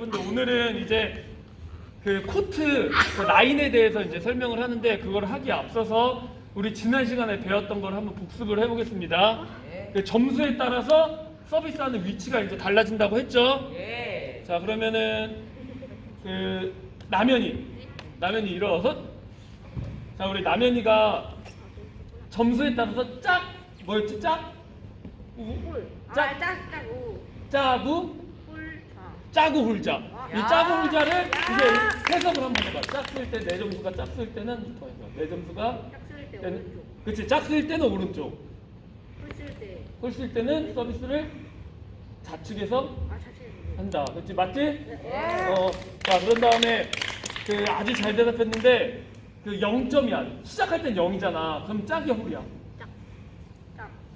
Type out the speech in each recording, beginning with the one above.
여러분들 오늘은 이제 그 코트 그 라인에 대해서 이제 설명을 하는데 그걸 하기에 앞서서 우리 지난 시간에 배웠던 걸 한번 복습을 해보겠습니다. 그 점수에 따라서 서비스하는 위치가 이제 달라진다고 했죠. 예. 자 그러면은 그 남현이 남현이 일어서 자 우리 남현이가 점수에 따라서 짝 뭐였지 짝 우, 홀. 짝 아, 짝, 짝, 우. 자. 짜고 훌자 이 야. 짜고 훌자를 야. 이제 해석을 한번 해봐 짝쓸 때내 점수가 짝쓸 때는 더 해봐 내 점수가 짝쓸 때 때는 오른쪽. 그치 짝쓸 때는 오른쪽 홀쓸 때. 홀쓸 때는 서비스를 좌측에서 아, 자체. 한다 그치 맞지? 네. 어, 자 그런 다음에 그 아주 잘 대답했는데 그 0점이야. 시작할 땐 0이잖아. 그럼 짝이 홀이야.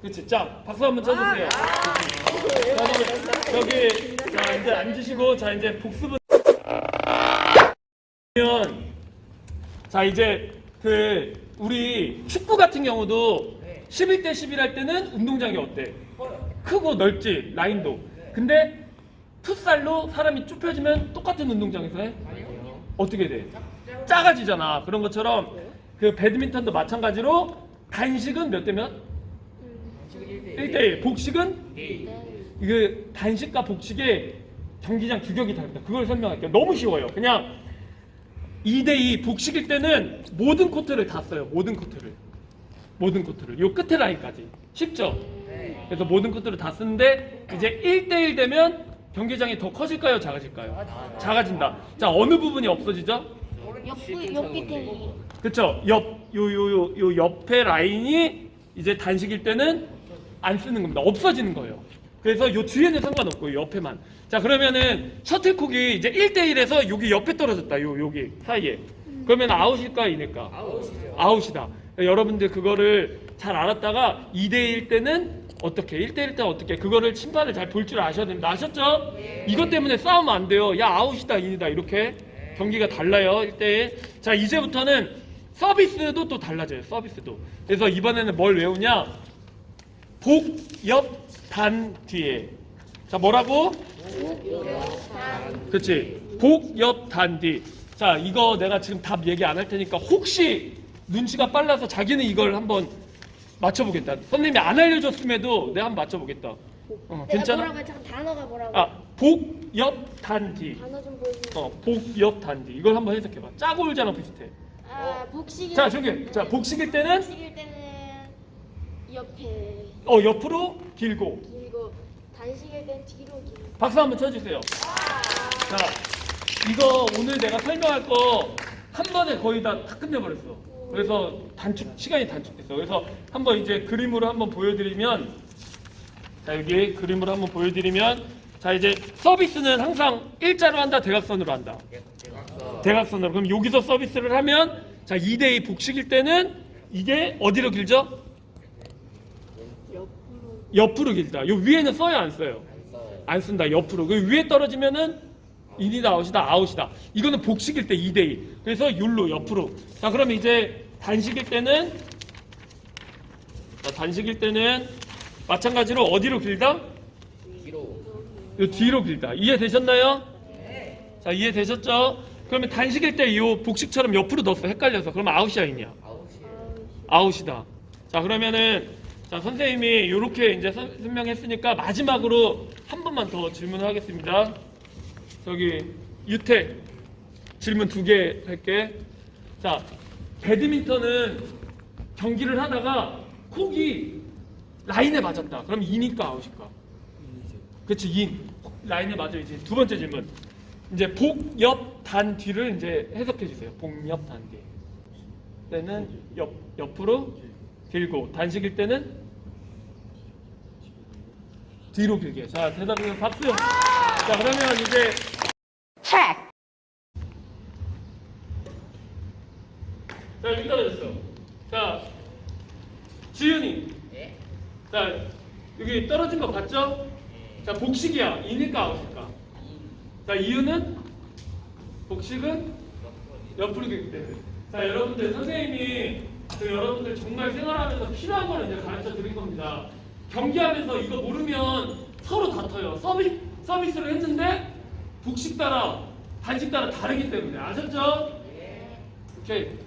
그치 짝. 박수 한번 쳐주세요. 자, 그러면 저기 자 이제 앉으시고 자 이제 복습은 면자 이제 그 우리 축구 같은 경우도 네. 11대 11 할 때는 운동장이 어때? 크고 넓지 라인도. 근데 풋살로 사람이 좁혀지면 똑같은 운동장에서 해? 어떻게 돼? 작아지잖아. 그런 것처럼 그 배드민턴도 마찬가지로 단식은 몇 대 몇? 지금 1대 1대1. 복식은 네. 그 단식과 복식의 경기장 규격이 다릅니다. 그걸 설명할게요. 너무 쉬워요. 그냥 2대2 복식일 때는 모든 코트를 다 써요. 모든 코트를. 모든 코트를. 요 끝에 라인까지. 쉽죠? 네. 그래서 모든 코트를 다 쓰는데 이제 1대1 되면 경기장이 더 커질까요? 작아질까요? 작아진다. 자, 어느 부분이 없어지죠? 옆, 옆 밑에. 그쵸? 옆, 요, 요, 요, 요 옆에 라인이 이제 단식일 때는 안 쓰는 겁니다. 없어지는 거예요. 그래서 요 뒤에는 상관없고 요 옆에만. 자, 그러면은 셔틀콕이 이제 1대1에서 여기 옆에 떨어졌다. 요, 여기 사이에. 그러면 아웃일까, 인일까? 아웃이죠. 아웃이다. 여러분들 그거를 잘 알았다가 2대1 때는 어떻게, 1대1 때는 어떻게, 그거를 심판을 잘 볼 줄 아셔야 됩니다. 아셨죠? 이것 때문에 싸우면 안 돼요. 야, 아웃이다, 인이다. 이렇게. 경기가 달라요, 1대1. 자, 이제부터는 서비스도 또 달라져요, 서비스도. 그래서 이번에는 뭘 외우냐? 복, 옆, 단, 뒤에. 자, 뭐라고? 그렇지. 복, 옆, 단, 뒤. 자, 이거 내가 지금 답 얘기 안 할 테니까 혹시 눈치가 빨라서 자기는 이걸 한번 맞춰보겠다. 선생님이 안 알려줬음에도 내가 한번 맞춰보겠다. 어, 괜찮아? 뭐라고 잠깐 단어가 뭐라고? 아, 복, 옆, 단, 뒤. 단어 좀 보여줘. 어, 복, 옆, 단, 뒤. 이걸 한번 해석해봐. 짜고 울자랑 비슷해. 아, 복식일 자, 저기. 자, 복식일 때는 복식일 때는 옆에 어, 옆으로 길고. 길고 단식일 땐 뒤로 길고. 박수 한번 쳐주세요. 자, 이거 오늘 내가 설명할 거 한 번에 거의 다, 다 끝내버렸어. 그래서 단축, 시간이 단축됐어. 그래서 한번 이제 그림으로 한번 보여드리면, 자, 여기 그림으로 한번 보여드리면, 자, 이제 서비스는 항상 일자로 한다, 대각선으로 한다. 대각선. 대각선으로. 그럼 여기서 서비스를 하면, 자, 2대2 복식일 때는 이게 어디로 길죠? 옆으로. 길다. 요 위에는 써요, 안 써요? 안 쓴다 옆으로 그 위에 떨어지면은 인이다 아웃이다 아웃이다 이거는 복식일 때 2대2 그래서 율로 옆으로 자 그러면 이제 단식일 때는 자, 단식일 때는 마찬가지로 어디로 길다? 뒤로. 요 뒤로 길다 이해되셨나요? 네. 자 이해되셨죠? 그러면 단식일 때 이 복식처럼 옆으로 넣었어 헷갈려서 그러면 아웃이야 인이야. 아웃이다. 자 그러면은 자 선생님이 이렇게 이제 선- 설명했으니까 마지막으로 한 번만 더 질문을 하겠습니다. 저기 유태 질문 두 개 할게. 자 배드민턴은 경기를 하다가 콕이 라인에 맞았다. 그럼 인일까 아웃일까? 그렇지 인 라인에 맞아 이제 두 번째 질문. 이제 복, 옆, 단, 뒤를 이제 해석해 주세요. 복, 옆, 단, 뒤. 때는 옆, 옆으로 길고 단식일 때는 뒤로 길게. 자 대답해 박수. 자 그러면 이제 자 여기 떨어졌어. 자 지윤이. 네. 자 여기 떨어진 거 봤죠? 자 복식이야. 인일까 아웃일까? 자 이유는 복식은 옆으로 길기 때문에. 자 여러분들 선생님이 그 여러분들 정말 생활하면서 필요한 걸 이제 가르쳐 드린 겁니다. 경기하면서 이거 모르면 서로 다퉈요. 서비 서비스를 했는데 복식 따라 단식 따라 다르기 때문에 아셨죠? 오케이.